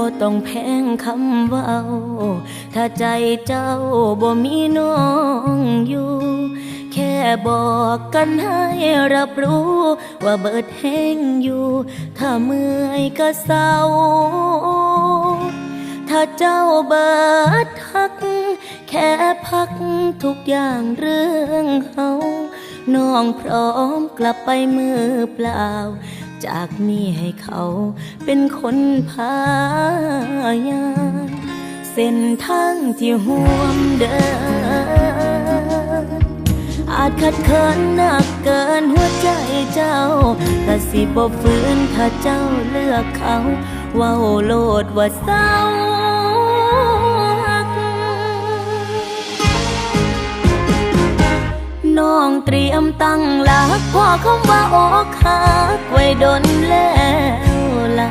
บ่ต้องแพงคำเว้า ถ้าใจเจ้าบ่มีน้องอยู่ แค่บอกกันให้รับรู้ ว่าเบิดแห้งอยู่ ถ้าเมื่อยก็เศร้า ถ้าเจ้าเบิดทัก แค่พักทุกอย่างเรื่องเฮาน้องพร้อมกลับไปมือเปล่า จากนี้ให้เขาเป็นคนพายาเส้นทางที่ห่วมเดิน อาจขัดเคินหนักเกินหัวใจเจ้าแต่สิบ่ฟื้นถ้าเจ้าเลือกเขา ว่าโลดว่าเศร้า น้องเตรียมตั้งหลักพอคำว่าอกหักไว้ดนแล้วล่ะ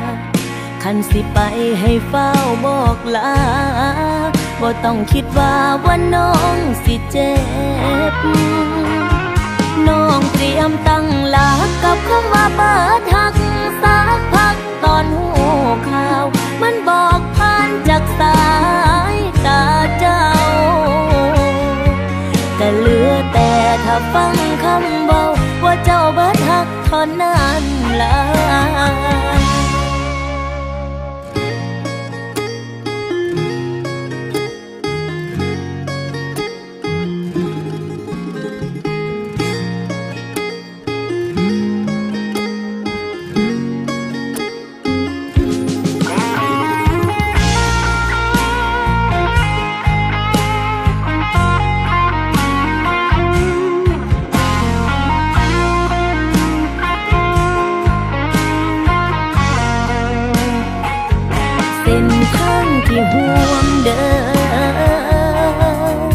คันสิไปให้เฝ้าบอกลาบ่ต้องคิดว่าว่าน้องสิเจ็บ น้องเตรียมตั้งหลักกับคำว่าเบิดหัก ฟังคำเบาว่าเจ้าเบิดหักทอนนั้นลา ที่ห่วมเดิน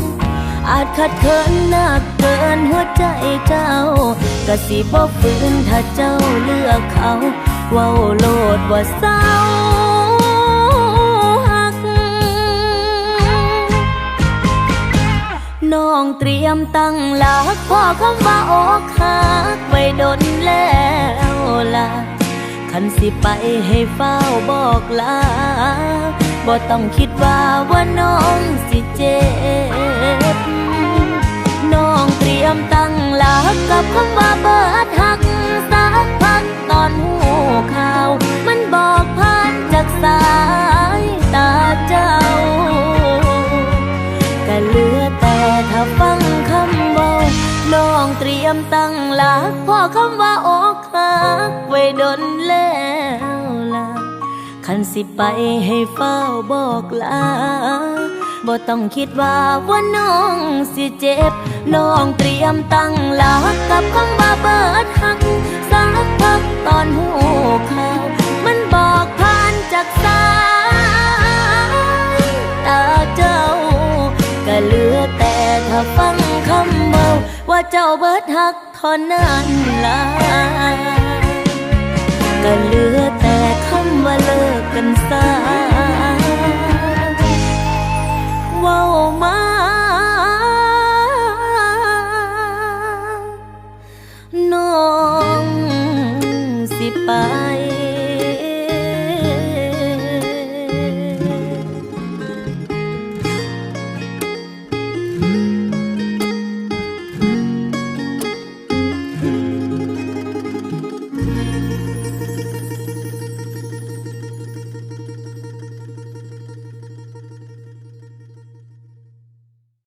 อาจขัดเคินหนักเกินหัวใจเจ้าก็สิบ่ฝืนถ้าเจ้าเลือกเขา เว้าโลดว่าเศร้าหัก น้องเตรียมตั้งหลักพอคำว่าอกหักไว้ดนแล้วล่ คันสิไปให้เฝ้าบอกลาบ่ต้องคิดว่าว่าน้องสิเจ็บ น้องเตรียมตั้งหลักกับคำว่าเบิดหักสักพักตอนหูข่าว มันบอกผ่านจากสายตาเจ้าก็เหลือแต่ถ้าฟังคำเบาน้องเตรียมตั้งหลักพอคำว่า คันสิไปให้เฝ้าบอกลาบ่ต้องคิดว่าว่าน้องสิเจ็บน้องเตรียมตั้งหลักกับคำว่าเบิดหัก สักพักตอนหูข่าวมันบอกผ่านจากสายตาเจ้า ก็เหลือแต่ถ้าฟังคำเบาว่าเจ้าเบิดหักท่านั้นล่ะก็เหลือแต่ ว่าเลิกกันซะเว้ามา น้องสิไป